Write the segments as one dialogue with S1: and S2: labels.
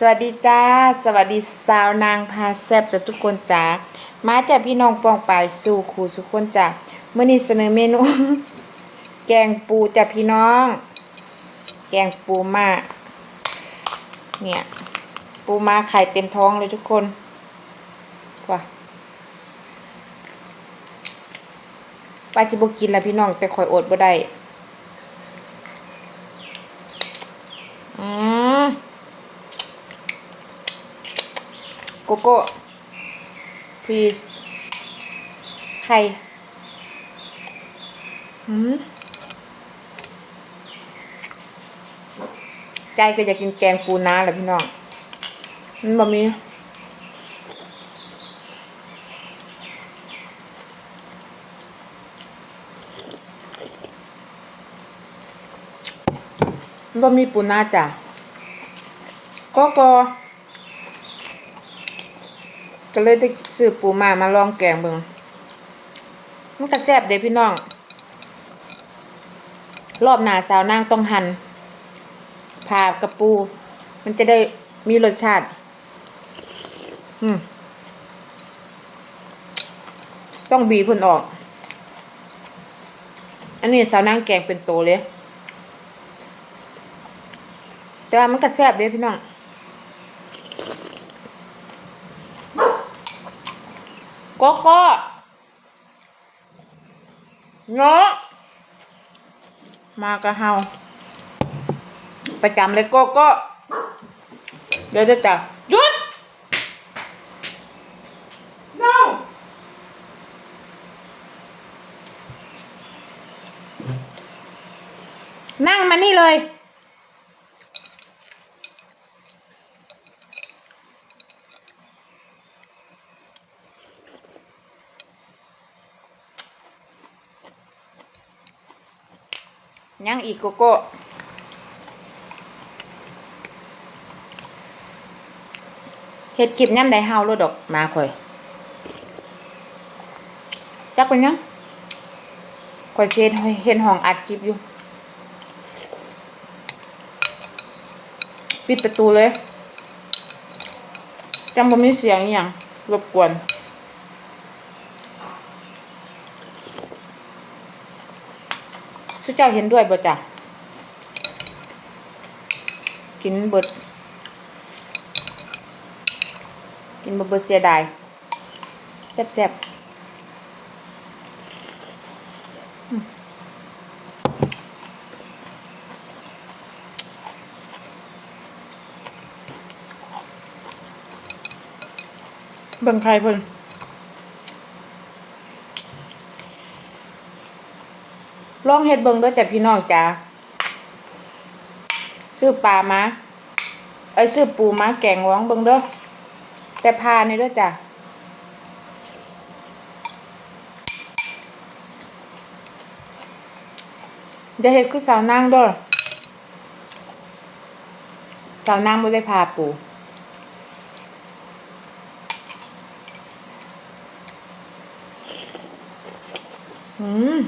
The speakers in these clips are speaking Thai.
S1: สวัสดีจ้า สวัสดีสาวนางพาแซบจากทุกคนจ้ามาจากพี่น้องปองปายสู่ครูทุกคนจ้าเมื่อนี้เสนอเมนู แกงปูจากพี่น้อง แกงปูมาเนี่ยปูมาไข่เต็มท้องเลยทุกคนว้าปลาจิบกินแล้วพี่น้องแต่คอยอดบ่ได้อืม โกโก้ please ไข่หืมใจก็อยากกินแกงปูนาแหละพี่น้องมันบ่มีมันบ่มีปูนาจ้ะโกโก้ ก็เลยได้ซื้อปูมามาลองแกงเบิ่งมันก็แซ่บเด้พี่น้อง รอบหน้าสาวนางต้องหั่นผ่ากระปู มันจะได้มีรสชาติ อืมต้องบีพ่นออก อันนี้สาวนางแกงเป็นโตเลย แต่ว่ามันก็แซ่บเด้พี่น้อง โกโก้เงาะมากระเฮาประจำเลยโกโก้เดี๋ยวจะจับหยุด no นั่งมานี่เลย ยังอีกโกโก้เฮ็ดคลิปย่ำได้เฮาโลดดอกมาข่อยจักเป็นยังข่อยสิเฮ็ดเฮ็ดห้องอัดคลิปอยู่ ปิดประตูเลยจังบ่มีเสียงอหย่างรบกวน สุเจ้าเห็นด้วยบ่จ้ะกินเบิด กินบ่เบิดเสียดายแซ่บๆอืมเบิ่งใครเพิ่น ลองเฮ็ดเบิ่งด้วยจ้ะพี่น้องจ้าซื้อปลามาเอ้ยซื้อปูมาแกงหวองเบิ่งเด้อแต่พานี่ด้อจ้ะอย่าเฮ็ดคือสาวนางด้อสาวนางบ่ได้พาปูอืม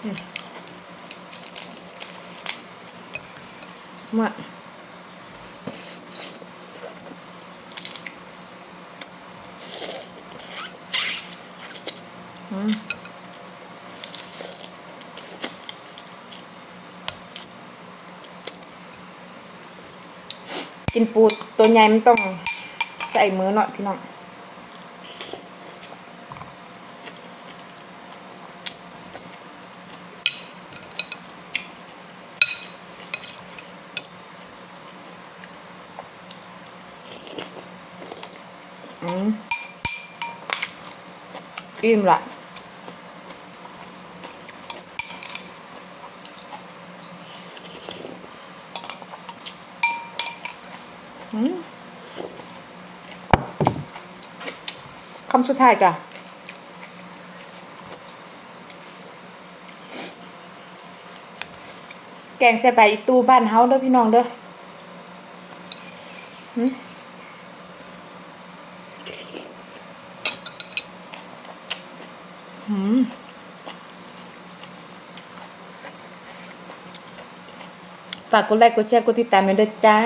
S1: เมื่ออืมกินปูตัวใหญ่มันต้องใส่มือหน่อยพี่น้อง อืมอิ่มละอืมคำสุดท้ายจ้ะแกงใส่ใบอีตูบ้านเฮาเด้อพี่น้องเด้อ ฝากกดไลค์กดแชร์กดติดตามด้วยจ้า